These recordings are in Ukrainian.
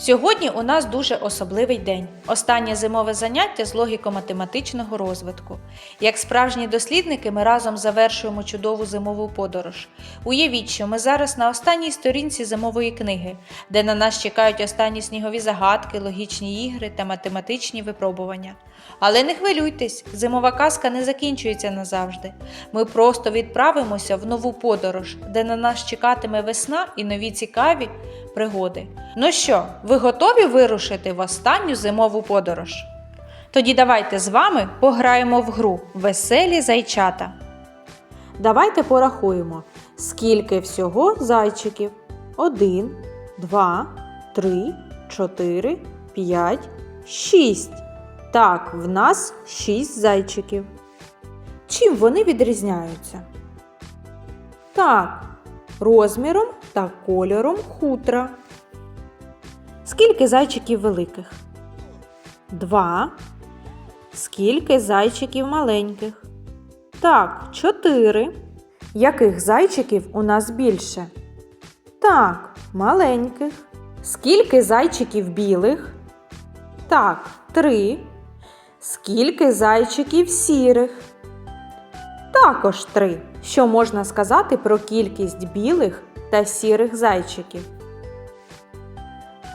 Сьогодні у нас дуже особливий день. Останнє зимове заняття з логіко-математичного розвитку. Як справжні дослідники, ми разом завершуємо чудову зимову подорож. Уявіть, що ми зараз на останній сторінці зимової книги, де на нас чекають останні снігові загадки, логічні ігри та математичні випробування. Але не хвилюйтесь, зимова казка не закінчується назавжди. Ми просто відправимося в нову подорож, де на нас чекатиме весна і нові цікаві пригоди. Ну що, ви готові вирушити в останню зимову подорож? Тоді давайте з вами пограємо в гру Веселі зайчата. Давайте порахуємо, скільки всього зайчиків. Один, два, три, чотири, п'ять, шість. Так, в нас шість зайчиків. Чим вони відрізняються? Так, розміром та кольором хутра. Скільки зайчиків великих? Два. Скільки зайчиків маленьких? Так, чотири. Яких зайчиків у нас більше? Так, маленьких. Скільки зайчиків білих? Так, три. Скільки зайчиків сірих? Також три. Що можна сказати про кількість білих та сірих зайчиків?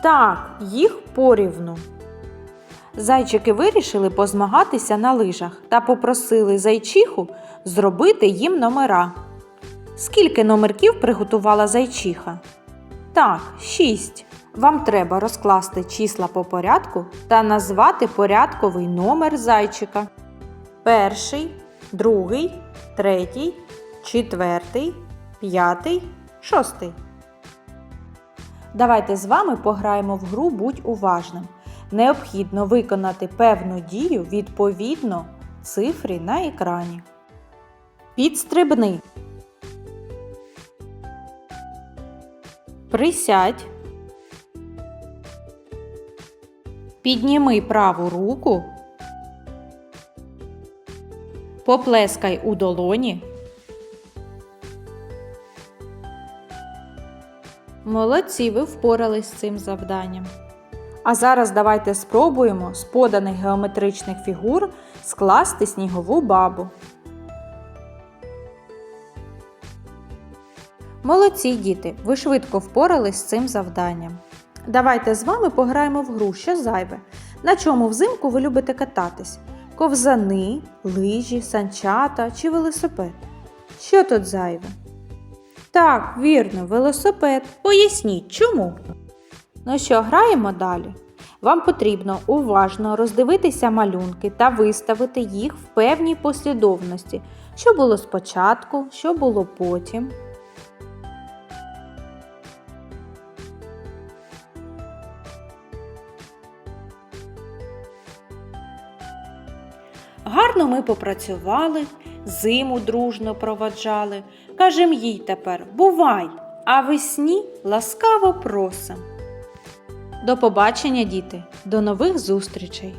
Так, їх порівну. Зайчики вирішили позмагатися на лижах та попросили зайчиху зробити їм номера. Скільки номерків приготувала зайчиха? Так, шість. Вам треба розкласти числа по порядку та назвати порядковий номер зайчика. Перший, другий, третій, четвертий, п'ятий, шостий. Давайте з вами пограємо в гру Будь уважним. Необхідно виконати певну дію відповідно цифрі на екрані. Підстрибни. Присядь. Підніми праву руку. Поплескай у долоні. Молодці, ви впорались з цим завданням. А зараз давайте спробуємо з поданих геометричних фігур скласти снігову бабу. Молодці діти, ви швидко впорались з цим завданням. Давайте з вами пограємо в гру, що зайве. На чому взимку ви любите кататись? Ковзани, лижі, санчата чи велосипед? Що тут зайве? Так, вірно, велосипед. Поясніть, чому? Ну що, граємо далі? Вам потрібно уважно роздивитися малюнки та виставити їх в певній послідовності, що було спочатку, що було потім. Гарно ми попрацювали, зиму дружно проваджали. Кажем їй тепер бувай, а весні ласкаво просим. До побачення, діти, до нових зустрічей!